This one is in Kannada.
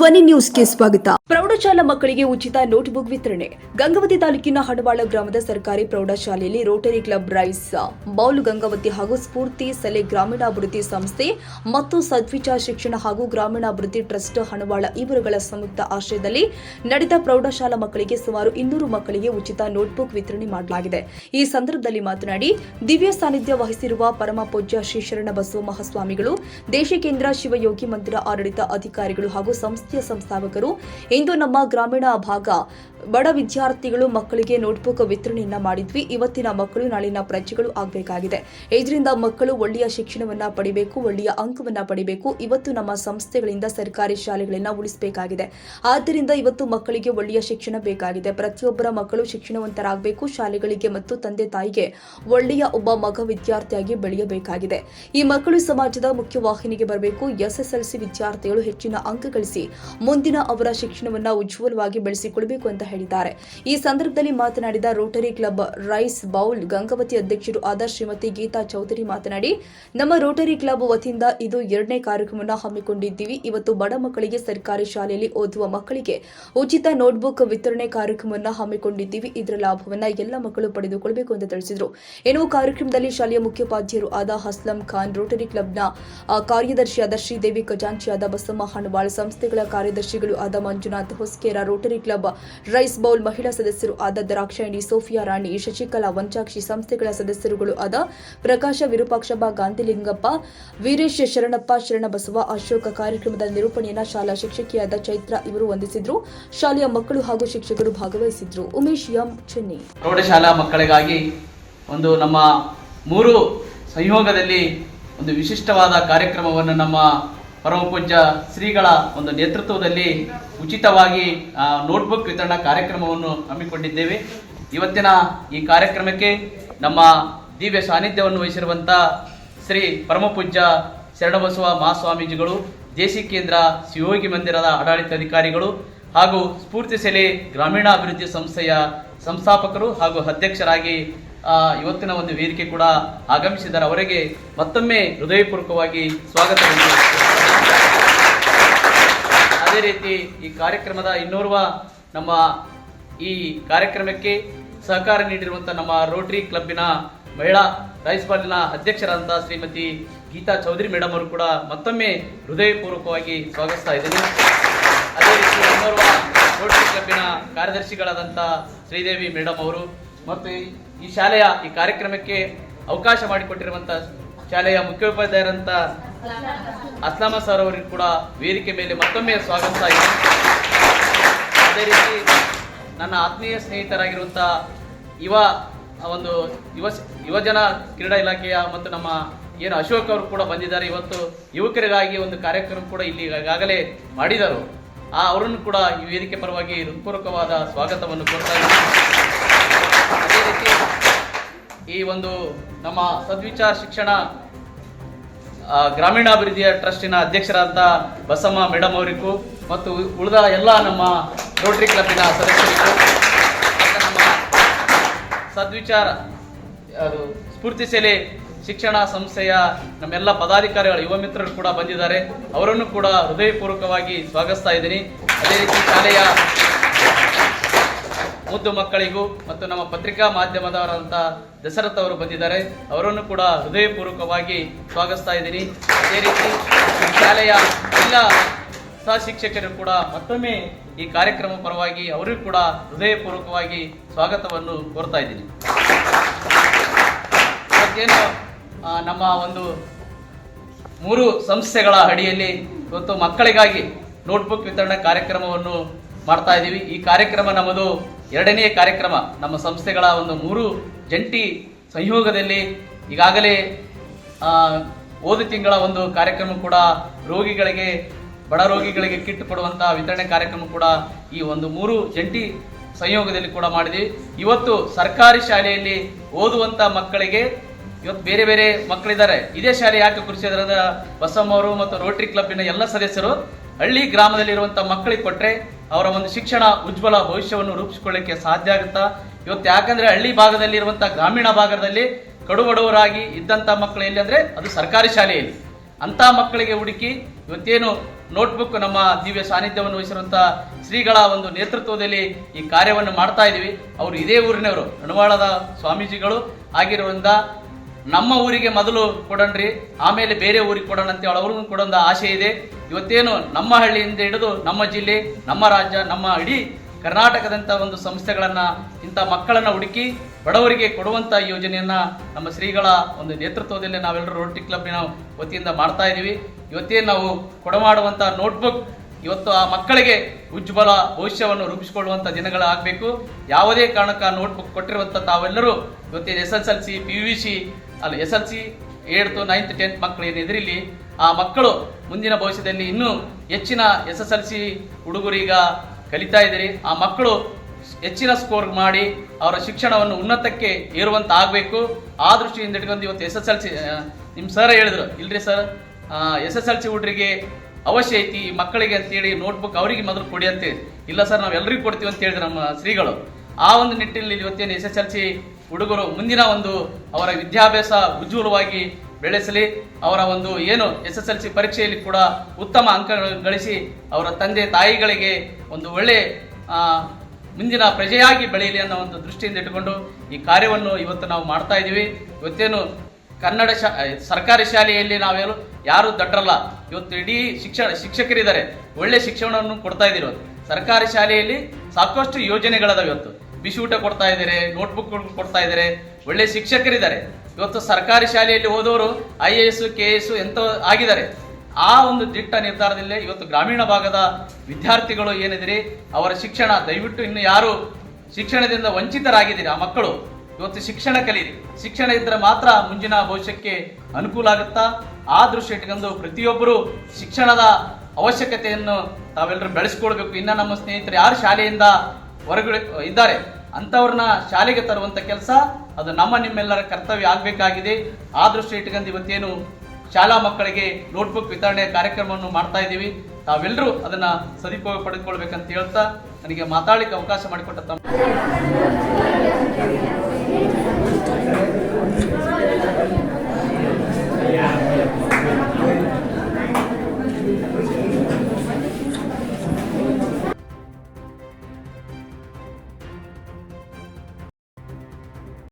ಧ್ವನಿ ನ್ಯೂಸ್ಗೆ ಸ್ವಾಗತ. ಪ್ರೌಢಶಾಲಾ ಮಕ್ಕಳಿಗೆ ಉಚಿತ ನೋಟ್ಬುಕ್ ವಿತರಣೆ. ಗಂಗಾವತಿ ತಾಲೂಕಿನ ಹಡವಾಳ ಗ್ರಾಮದ ಸರ್ಕಾರಿ ಪ್ರೌಢಶಾಲೆಯಲ್ಲಿ Rotary club rice, bowl Gangavathi ಹಾಗೂ ಸ್ಫೂರ್ತಿ ಸಲೆ ಗ್ರಾಮೀಣಾಭಿವೃದ್ಧಿ ಸಂಸ್ಥೆ ಮತ್ತು ಸದ್ವಿಚಾರ ಶಿಕ್ಷಣ ಹಾಗೂ ಗ್ರಾಮೀಣಾಭಿವೃದ್ಧಿ ಟ್ರಸ್ಟ್ ಹಣವಾಳ ಇವರುಗಳ ಸಂಯುಕ್ತ ಆಶ್ರಯದಲ್ಲಿ ನಡೆದ ಪ್ರೌಢಶಾಲಾ ಮಕ್ಕಳಿಗೆ ಸುಮಾರು ಇನ್ನೂರು ಮಕ್ಕಳಿಗೆ ಉಚಿತ ನೋಟ್ಬುಕ್ ವಿತರಣೆ ಮಾಡಲಾಗಿದೆ. ಈ ಸಂದರ್ಭದಲ್ಲಿ ಮಾತನಾಡಿ, ದಿವ್ಯ ಸಾನ್ನಿಧ್ಯ ವಹಿಸಿರುವ ಪರಮ ಪೂಜ್ಯ ಶ್ರೀ ಶರಣ ಬಸವ ಮಹಾಸ್ವಾಮಿಗಳು ದೇಶಕೇಂದ್ರ ಶಿವಯೋಗಿ ಮಂದಿರ ಆಡಳಿತ ಅಧಿಕಾರಿಗಳು ಹಾಗೂ ಸಂಸ್ಥಾಪಕರು. ಇಂದು ನಮ್ಮ ಗ್ರಾಮೀಣ ಭಾಗ ಬಡ ವಿದ್ಯಾರ್ಥಿಗಳು ಮಕ್ಕಳಿಗೆ ನೋಟ್ಬುಕ್ ವಿತರಣೆಯನ್ನ ಮಾಡಿದ್ವಿ. ಇವತ್ತಿನ ಮಕ್ಕಳು ನಾಳಿನ ಪ್ರಜೆಗಳು ಆಗಬೇಕಾಗಿದೆ. ಇದರಿಂದ ಮಕ್ಕಳು ಒಳ್ಳೆಯ ಶಿಕ್ಷಣವನ್ನ ಪಡಿಬೇಕು, ಒಳ್ಳೆಯ ಅಂಕವನ್ನ ಪಡಿಬೇಕು. ಇವತ್ತು ನಮ್ಮ ಸಂಸ್ಥೆಗಳಿಂದ ಸರ್ಕಾರಿ ಶಾಲೆಗಳನ್ನ ಉಳಿಸಬೇಕಾಗಿದೆ. ಆದ್ದರಿಂದ ಇವತ್ತು ಮಕ್ಕಳಿಗೆ ಒಳ್ಳೆಯ ಶಿಕ್ಷಣ ಬೇಕಾಗಿದೆ. ಪ್ರತಿಯೊಬ್ಬರ ಮಕ್ಕಳು ಶಿಕ್ಷಣವಂತರಾಗಬೇಕು. ಶಾಲೆಗಳಿಗೆ ಮತ್ತು ತಂದೆ ತಾಯಿಗೆ ಒಳ್ಳೆಯ ಒಬ್ಬ ಮಗ ವಿದ್ಯಾರ್ಥಿಯಾಗಿ ಬೆಳೆಯಬೇಕಾಗಿದೆ. ಈ ಮಕ್ಕಳು ಸಮಾಜದ ಮುಖ್ಯವಾಹಿನಿಗೆ ಬರಬೇಕು. ಎಸ್ಎಸ್ಎಲ್ಸಿ ವಿದ್ಯಾರ್ಥಿಗಳು ಹೆಚ್ಚಿನ ಅಂಕ ಗಳಿಸಿ ಮುಂದಿನ ಅವರ ಶಿಕ್ಷಣವನ್ನ ಉಜ್ವಲವಾಗಿ ಬೆಳೆಸಿಕೊಳ್ಳಬೇಕು ಅಂತ ಹೇಳಿದ್ದಾರೆ. ಈ ಸಂದರ್ಭದಲ್ಲಿ ಮಾತನಾಡಿದ Rotary club rice bowl Gangavathi ಅಧ್ಯಕ್ಷರು ಆದ ಶ್ರೀಮತಿ ಗೀತಾ ಚೌಧರಿ ಮಾತನಾಡಿ, ನಮ್ಮ ರೋಟರಿ ಕ್ಲಬ್ ವತಿಯಿಂದ ಇದು ಎರಡನೇ ಕಾರ್ಯಕ್ರಮವನ್ನು ಹಮ್ಮಿಕೊಂಡಿದ್ದೀವಿ. ಇವತ್ತು ಬಡ ಮಕ್ಕಳಿಗೆ ಸರ್ಕಾರಿ ಶಾಲೆಯಲ್ಲಿ ಓದುವ ಮಕ್ಕಳಿಗೆ ಉಚಿತ ನೋಟ್ಬುಕ್ ವಿತರಣೆ ಕಾರ್ಯಕ್ರಮವನ್ನು ಹಮ್ಮಿಕೊಂಡಿದ್ದೀವಿ. ಇದರ ಲಾಭವನ್ನ ಎಲ್ಲ ಮಕ್ಕಳು ಪಡೆದುಕೊಳ್ಳಬೇಕು ಅಂತ ತಿಳಿಸಿದರು. ಇನ್ನು ಕಾರ್ಯಕ್ರಮದಲ್ಲಿ ಶಾಲೆಯ ಮುಖ್ಯೋಪಾಧ್ಯಾಯರು ಆದ ಹಸ್ಲಂ ಖಾನ್, ರೋಟರಿ ಕ್ಲಬ್ನ ಕಾರ್ಯದರ್ಶಿ ಆದ ಶ್ರೀದೇವಿ ಖಜಾಂಚಿಯಾದ ಬಸಮ್ಮ ಹಣವಾಳ್ ಸಂಸ್ಥೆಗಳ ಕಾರ್ಯದರ್ಶಿಗಳು ಆದ Manjunath Hoskera, Rotary club rice bowl ಮಹಿಳಾ ಸದಸ್ಯರು ಆದ ದ್ರಾಕ್ಷಾಯಣಿ ಸೋಫಿಯಾ ರಾಣಿ, ಶಶಿಕಲಾ ವಂಚಾಕ್ಷಿ ಸಂಸ್ಥೆಗಳ ಸದಸ್ಯರುಗಳು ಆದ ಪ್ರಕಾಶ ವಿರೂಪಾಕ್ಷಪ್ಪ ಗಾಂಧಿಲಿಂಗಪ್ಪ, ವೀರೇಶ್ ಶರಣಪ್ಪ, ಶರಣಬಸವ, ಅಶೋಕ ಕಾರ್ಯಕ್ರಮದ ನಿರೂಪಣೆಯನ್ನು ಶಾಲಾ ಶಿಕ್ಷಕಿಯಾದ ಚೈತ್ರ ಇವರು ವಂದಿಸಿದ್ರು. ಶಾಲೆಯ ಮಕ್ಕಳು ಹಾಗೂ ಶಿಕ್ಷಕರು ಭಾಗವಹಿಸಿದ್ರು. ಉಮೇಶ್ ಎಂ ಚೆನ್ನೈ. ಪ್ರೌಢಶಾಲಾ ಮಕ್ಕಳಿಗಾಗಿ ಒಂದು ನಮ್ಮ ಮೂರು ಸಂಯೋಗದಲ್ಲಿ ಒಂದು ವಿಶಿಷ್ಟವಾದ ಕಾರ್ಯಕ್ರಮವನ್ನು ನಮ್ಮ ಪರಮಪೂಜ್ಯ ಶ್ರೀಗಳ ಒಂದು ನೇತೃತ್ವದಲ್ಲಿ ಉಚಿತವಾಗಿ ನೋಟ್ಬುಕ್ ವಿತರಣಾ ಕಾರ್ಯಕ್ರಮವನ್ನು ಹಮ್ಮಿಕೊಂಡಿದ್ದೇವೆ. ಇವತ್ತಿನ ಈ ಕಾರ್ಯಕ್ರಮಕ್ಕೆ ನಮ್ಮ ದಿವ್ಯ ಸಾನ್ನಿಧ್ಯವನ್ನು ವಹಿಸಿರುವಂಥ ಶ್ರೀ ಪರಮಪೂಜ್ಯ ಶರಣಬಸವ ಮಹಾಸ್ವಾಮೀಜಿಗಳು, ದೇಸಿ ಕೇಂದ್ರ ಶಿವಯೋಗಿ ಮಂದಿರದ ಆಡಳಿತಾಧಿಕಾರಿಗಳು ಹಾಗೂ ಸ್ಫೂರ್ತಿ ಸೆಲೆ ಗ್ರಾಮೀಣಾಭಿವೃದ್ಧಿ ಸಂಸ್ಥೆಯ ಸಂಸ್ಥಾಪಕರು ಹಾಗೂ ಅಧ್ಯಕ್ಷರಾಗಿ ಇವತ್ತಿನ ಒಂದು ವೇದಿಕೆ ಕೂಡ ಆಗಮಿಸಿದ್ದಾರೆ. ಅವರಿಗೆ ಮತ್ತೊಮ್ಮೆ ಹೃದಯಪೂರ್ವಕವಾಗಿ ಸ್ವಾಗತ. ಅದೇ ರೀತಿ ಈ ಕಾರ್ಯಕ್ರಮದ ಇನ್ನೋರ್ವ ನಮ್ಮ ಈ ಕಾರ್ಯಕ್ರಮಕ್ಕೆ ಸಹಕಾರ ನೀಡಿರುವಂಥ ನಮ್ಮ ರೋಟರಿ ಕ್ಲಬ್ಬಿನ ಮಹಿಳಾ ರೈಸ್ ಬಾಲಿನ ಅಧ್ಯಕ್ಷರಾದಂಥ ಶ್ರೀಮತಿ ಗೀತಾ ಚೌಧರಿ ಮೇಡಮ್ ಅವರು ಕೂಡ ಮತ್ತೊಮ್ಮೆ ಹೃದಯಪೂರ್ವಕವಾಗಿ ಸ್ವಾಗತಿಸ್ತಾ ಇದ್ದೀನಿ. ಅದೇ ರೀತಿ ಇನ್ನೋರ್ವ ರೋಟರಿ ಕ್ಲಬ್ಬಿನ ಕಾರ್ಯದರ್ಶಿಗಳಾದಂಥ ಶ್ರೀದೇವಿ ಮೇಡಮ್ ಅವರು ಮತ್ತು ಈ- ಶಾಲೆಯ ಈ ಕಾರ್ಯಕ್ರಮಕ್ಕೆ ಅವಕಾಶ ಮಾಡಿಕೊಟ್ಟಿರುವಂಥ ಶಾಲೆಯ ಮುಖ್ಯೋಪಾಧ್ಯಾಯರಂತ ಅಸ್ಲಾಮ ಸರ್ ಅವರಿಗೂ ಕೂಡ ವೇದಿಕೆ ಮೇಲೆ ಮತ್ತೊಮ್ಮೆ ಸ್ವಾಗತ ಇದೆ ಅದೇ ರೀತಿ ನನ್ನ ಆತ್ಮೀಯ ಸ್ನೇಹಿತರಾಗಿರುವಂಥ ಯುವ ಒಂದು ಯುವ, ಯುವಜನ ಕ್ರೀಡಾ ಇಲಾಖೆಯ ಮತ್ತು ನಮ್ಮ ಏನು ಅಶೋಕ್ ಅವರು ಕೂಡ ಬಂದಿದ್ದಾರೆ. ಇವತ್ತು ಯುವಕರಿಗಾಗಿ ಒಂದು ಕಾರ್ಯಕ್ರಮ ಕೂಡ ಇಲ್ಲಿ ಈಗಾಗಲೇ ಮಾಡಿದರು. ಆ ಅವರನ್ನು ಕೂಡ ಈ ವೇದಿಕೆ ಪರವಾಗಿ ಹೃತ್ಪೂರ್ವಕವಾದ ಸ್ವಾಗತವನ್ನು ಕೊಡ್ತಾ ಇದ್ದಾರೆ ಅದೇ ರೀತಿ ಈ ಒಂದು ನಮ್ಮ ಸದ್ವಿಚಾರ ಶಿಕ್ಷಣ ಗ್ರಾಮೀಣಾಭಿವೃದ್ಧಿಯ ಟ್ರಸ್ಟಿನ ಅಧ್ಯಕ್ಷರಾದಂಥ ಬಸಮ್ಮ ಮೇಡಮ್ ಅವರಿಗೂ ಮತ್ತು ಉಳಿದ ಎಲ್ಲ ನಮ್ಮ ರೋಟರಿ ಕ್ಲಬ್ನ ಸದಸ್ಯರಿಗೂ ನಮ್ಮ ಸದ್ವಿಚಾರ, ಅದು ಸ್ಫೂರ್ತಿ ಸೇಲೆ ಶಿಕ್ಷಣ ಸಂಸ್ಥೆಯ ನಮ್ಮೆಲ್ಲ ಪದಾಧಿಕಾರಿಗಳು ಯುವ ಮಿತ್ರರು ಕೂಡ ಬಂದಿದ್ದಾರೆ. ಅವರನ್ನು ಕೂಡ ಹೃದಯಪೂರ್ವಕವಾಗಿ ಸ್ವಾಗತಿಸ್ತಾ ಇದ್ದೀನಿ. ಅದೇ ರೀತಿ ಶಾಲೆಯ ಮುದ್ದು ಮಕ್ಕಳಿಗೂ ಮತ್ತು ನಮ್ಮ ಪತ್ರಿಕಾ ಮಾಧ್ಯಮದವರಂತ ದಶರಥ್ ಅವರು ಬಂದಿದ್ದಾರೆ. ಅವರನ್ನು ಕೂಡ ಹೃದಯಪೂರ್ವಕವಾಗಿ ಸ್ವಾಗತಿಸ್ತಾ ಇದ್ದೀನಿ. ಅದೇ ರೀತಿ ಶಾಲೆಯ ಎಲ್ಲ ಸಹ ಶಿಕ್ಷಕರು ಕೂಡ ಮತ್ತೊಮ್ಮೆ ಈ ಕಾರ್ಯಕ್ರಮ ಪರವಾಗಿ ಅವರಿಗೂ ಕೂಡ ಹೃದಯಪೂರ್ವಕವಾಗಿ ಸ್ವಾಗತವನ್ನು ಕೋರ್ತಾ ಇದ್ದೀನಿ. ಮತ್ತೇನು ನಮ್ಮ ಒಂದು ಮೂರು ಸಂಸ್ಥೆಗಳ ಅಡಿಯಲ್ಲಿ ಇವತ್ತು ಮಕ್ಕಳಿಗಾಗಿ ನೋಟ್ಬುಕ್ ವಿತರಣೆ ಕಾರ್ಯಕ್ರಮವನ್ನು ಮಾಡ್ತಾ ಇದ್ದೀವಿ ಈ ಕಾರ್ಯಕ್ರಮ ನಮ್ಮದು ಎರಡನೇ ಕಾರ್ಯಕ್ರಮ ನಮ್ಮ ಸಂಸ್ಥೆಗಳ ಒಂದು ಮೂರು ಜಂಟಿ ಸಂಯೋಗದಲ್ಲಿ ಈಗಾಗಲೇ ಹೋದ ತಿಂಗಳ ಒಂದು ಕಾರ್ಯಕ್ರಮ ಕೂಡ ರೋಗಿಗಳಿಗೆ, ಬಡ ರೋಗಿಗಳಿಗೆ ಕಿಟ್ ಕೊಡುವಂಥ ವಿತರಣೆ ಕಾರ್ಯಕ್ರಮ ಕೂಡ ಈ ಒಂದು ಮೂರು ಜಂಟಿ ಸಂಯೋಗದಲ್ಲಿ ಕೂಡ ಮಾಡಿದ್ವಿ. ಇವತ್ತು ಸರ್ಕಾರಿ ಶಾಲೆಯಲ್ಲಿ ಓದುವಂಥ ಮಕ್ಕಳಿಗೆ ಇವತ್ತು ಬೇರೆ ಬೇರೆ ಮಕ್ಕಳಿದ್ದಾರೆ. ಇದೇ ಶಾಲೆ ಯಾಕೆ ಕುರಿಸಿದ್ರೆ ಅಂದ್ರೆ ಬಸಮ್ಮ ಅವರು ಮತ್ತು ರೋಟರಿ ಕ್ಲಬ್ಬಿನ ಎಲ್ಲ ಸದಸ್ಯರು? ಹಳ್ಳಿ ಗ್ರಾಮದಲ್ಲಿರುವಂಥ ಮಕ್ಕಳಿಗೆ ಕೊಟ್ಟರೆ ಅವರ ಒಂದು ಶಿಕ್ಷಣ ಉಜ್ವಲ ಭವಿಷ್ಯವನ್ನು ರೂಪಿಸಿಕೊಳ್ಳಕ್ಕೆ ಸಾಧ್ಯ ಆಗುತ್ತಾ? ಇವತ್ತು ಯಾಕಂದರೆ ಹಳ್ಳಿ ಭಾಗದಲ್ಲಿರುವಂಥ ಗ್ರಾಮೀಣ ಭಾಗದಲ್ಲಿ ಕಡುಬಡವರಾಗಿ ಇದ್ದಂಥ ಮಕ್ಕಳು ಎಲ್ಲಿ ಅಂದರೆ ಅದು ಸರ್ಕಾರಿ ಶಾಲೆಯಲ್ಲಿ. ಅಂಥ ಮಕ್ಕಳಿಗೆ ಹುಡುಕಿ ಇವತ್ತೇನು ನೋಟ್ಬುಕ್ ನಮ್ಮ ದಿವ್ಯ ಸಾನ್ನಿಧ್ಯವನ್ನು ವಹಿಸಿರುವಂಥ ಶ್ರೀಗಳ ಒಂದು ನೇತೃತ್ವದಲ್ಲಿ ಈ ಕಾರ್ಯವನ್ನು ಮಾಡ್ತಾ ಇದ್ದೀವಿ ಅವರು ಇದೇ ಊರಿನವರು. ಹಣವಾಳದ ಸ್ವಾಮೀಜಿಗಳು ಆಗಿರುವುದರಿಂದ ನಮ್ಮ ಊರಿಗೆ ಮೊದಲು ಕೊಡಣ್ರಿ ಆಮೇಲೆ ಬೇರೆ ಊರಿಗೆ ಕೊಡೋಣ ಅಂತ ಅವ್ರಿಗೂ ಕೂಡ ಒಂದು ಆಸೆ ಇದೆ. ಇವತ್ತೇನು ನಮ್ಮ ಹಳ್ಳಿಯಿಂದ ಹಿಡಿದು ನಮ್ಮ ಜಿಲ್ಲೆ, ನಮ್ಮ ರಾಜ್ಯ, ನಮ್ಮ ಇಡೀ ಕರ್ನಾಟಕದಂಥ ಒಂದು ಸಂಸ್ಥೆಗಳನ್ನು, ಇಂಥ ಮಕ್ಕಳನ್ನು ಹುಡುಕಿ ಬಡವರಿಗೆ ಕೊಡುವಂಥ ಯೋಜನೆಯನ್ನು ನಮ್ಮ ಶ್ರೀಗಳ ಒಂದು ನೇತೃತ್ವದಲ್ಲಿ ನಾವೆಲ್ಲರೂ ರೋಟರಿ ಕ್ಲಬ್ನ ವತಿಯಿಂದ ಮಾಡ್ತಾ ಇದ್ದೀವಿ. ಇವತ್ತೇ ನಾವು ಕೊಡಮಾಡುವಂಥ ನೋಟ್ಬುಕ್ ಇವತ್ತು ಆ ಮಕ್ಕಳಿಗೆ ಉಜ್ವಲ ಭವಿಷ್ಯವನ್ನು ರೂಪಿಸಿಕೊಳ್ಳುವಂಥ ದಿನಗಳಾಗಬೇಕು ಯಾವುದೇ ಕಾರಣಕ್ಕೆ ನೋಟ್ಬುಕ್ ಕೊಟ್ಟಿರುವಂಥ ತಾವೆಲ್ಲರೂ ಇವತ್ತೇನು S S L C, P U C ಅಲ್ಲ S L C eighth ninth tenth ಮಕ್ಕಳು ಏನು ಇಲ್ಲಿ, ಆ ಮಕ್ಕಳು ಮುಂದಿನ ಭವಿಷ್ಯದಲ್ಲಿ ಇನ್ನೂ ಹೆಚ್ಚಿನ ಎಸ್ ಎಸ್ ಎಲ್ ಸಿ ಹುಡುಗರೀಗ ಕಲಿತಾ ಇದ್ದೀರಿ. ಆ ಮಕ್ಕಳು ಹೆಚ್ಚಿನ ಸ್ಕೋರ್ ಮಾಡಿ ಅವರ ಶಿಕ್ಷಣವನ್ನು ಉನ್ನತಕ್ಕೆ ಏರುವಂತ ಆಗಬೇಕು ಆ ದೃಷ್ಟಿಯಿಂದ ಇಟ್ಕೊಂಡು ಇವತ್ತು ಎಸ್ ಎಸ್ ಎಲ್ ಸಿ ನಿಮ್ಮ ಸರ್ ಹೇಳಿದ್ರು. ಇಲ್ರಿ sir S S L C ಹುಡುಗರಿಗೆ ಅವಶ್ಯ ಐತಿ ಈ ಮಕ್ಕಳಿಗೆ ಅಂತೇಳಿ ನೋಟ್ಬುಕ್ ಅವರಿಗೆ ಮೊದಲು ಕೊಡಿ ಅಂತ ಇಲ್ಲ ಸರ್ ನಾವು ಎಲ್ರಿಗೂ ಕೊಡ್ತೀವಿ ಅಂತ ಹೇಳಿದ್ರು ನಮ್ಮ ಶ್ರೀಗಳು. ಆ ಒಂದು ನಿಟ್ಟಿನಲ್ಲಿ ಇವತ್ತೇನು ಎಸ್ ಎಸ್ ಎಲ್ ಸಿ ಹುಡುಗರು ಮುಂದಿನ ಒಂದು ಅವರ ವಿದ್ಯಾಭ್ಯಾಸ ಉಜ್ವಲವಾಗಿ ಬೆಳೆಸಲಿ, ಅವರ ಒಂದು ಏನು ಎಸ್ ಎಸ್ ಎಲ್ ಸಿ ಪರೀಕ್ಷೆಯಲ್ಲಿ ಕೂಡ ಉತ್ತಮ ಅಂಕ ಗಳಿಸಿ ಅವರ ತಂದೆ ತಾಯಿಗಳಿಗೆ ಒಂದು ಒಳ್ಳೆ ಮುಂದಿನ ಪ್ರಜೆಯಾಗಿ ಬೆಳೆಯಲಿ ಅನ್ನೋ ಒಂದು ದೃಷ್ಟಿಯಿಂದ ಇಟ್ಟುಕೊಂಡು ಈ ಕಾರ್ಯವನ್ನು ಇವತ್ತು ನಾವು ಮಾಡ್ತಾ ಇದ್ದೀವಿ. ಇವತ್ತೇನು ಕನ್ನಡ ಶಾ ಸರ್ಕಾರಿ ಶಾಲೆಯಲ್ಲಿ ನಾವೇನು ಯಾರು ದಡ್ಡರಲ್ಲ ಇವತ್ತು ಇಡೀ ಶಿಕ್ಷಣ, ಶಿಕ್ಷಕರಿದ್ದಾರೆ. ಒಳ್ಳೆ ಶಿಕ್ಷಣವನ್ನು ಕೊಡ್ತಾ ಇದ್ದೀವಿ ಸರ್ಕಾರಿ ಶಾಲೆಯಲ್ಲಿ ಸಾಕಷ್ಟು ಯೋಜನೆಗಳದಾವೆ ಇವತ್ತು. ಬಿಸಿ ಊಟ ಕೊಡ್ತಾ ಇದ್ದಾರೆ ನೋಟ್ಬುಕ್ ಕೊಡ್ತಾ ಇದ್ದಾರೆ, ಒಳ್ಳೆ ಶಿಕ್ಷಕರಿದ್ದಾರೆ. ಇವತ್ತು ಸರ್ಕಾರಿ ಶಾಲೆಯಲ್ಲಿ ಓದೋರು I A S, K S ಎಂತೋ ಆಗಿದ್ದಾರೆ. ಆ ಒಂದು ದಿಟ್ಟ ನಿರ್ಧಾರದಲ್ಲೇ ಇವತ್ತು ಗ್ರಾಮೀಣ ಭಾಗದ ವಿದ್ಯಾರ್ಥಿಗಳು ಏನಿದಿರಿ ಅವರ ಶಿಕ್ಷಣ, ದಯವಿಟ್ಟು ಇನ್ನು ಯಾರು ಶಿಕ್ಷಣದಿಂದ ವಂಚಿತರಾಗಿದ್ದೀರಿ, ಆ ಮಕ್ಕಳು? ಇವತ್ತು ಶಿಕ್ಷಣ ಕಲೀರಿ ಶಿಕ್ಷಣ ಇದ್ದರೆ ಮಾತ್ರ ಮುಂದಿನ ಭವಿಷ್ಯಕ್ಕೆ ಅನುಕೂಲ ಆಗುತ್ತಾ? ಆ ದೃಶ್ಯ ಇಟ್ಕೊಂಡು ಪ್ರತಿಯೊಬ್ಬರು ಶಿಕ್ಷಣದ ಅವಶ್ಯಕತೆಯನ್ನು ತಾವೆಲ್ಲರೂ ಬೆಳೆಸ್ಕೊಳ್ಬೇಕು. ಇನ್ನು ನಮ್ಮ ಸ್ನೇಹಿತರು ಯಾರು ಶಾಲೆಯಿಂದ ಹೊರಗಡೆ ಇದ್ದಾರೆ. ಅಂಥವ್ರನ್ನ ಶಾಲೆಗೆ ತರುವಂಥ ಕೆಲಸ, ಅದು ನಮ್ಮ ನಿಮ್ಮೆಲ್ಲರ ಕರ್ತವ್ಯ ಆಗಬೇಕಾಗಿದೆ. ಆ ದೃಷ್ಟಿ ಇಟ್ಕೊಂಡು ಇವತ್ತೇನು ಶಾಲಾ ಮಕ್ಕಳಿಗೆ ನೋಟ್ಬುಕ್ ವಿತರಣೆ ಕಾರ್ಯಕ್ರಮವನ್ನು ಮಾಡ್ತಾ ಇದ್ದೀವಿ. ತಾವೆಲ್ಲರೂ ಅದನ್ನ ಸದುಪಯೋಗ ಪಡೆದುಕೊಳ್ಬೇಕಂತ ಹೇಳ್ತಾ, ನನಗೆ ಮಾತಾಡಲಿಕ್ಕೆ ಅವಕಾಶ ಮಾಡಿಕೊಟ್ಟ ತಮ್ಮ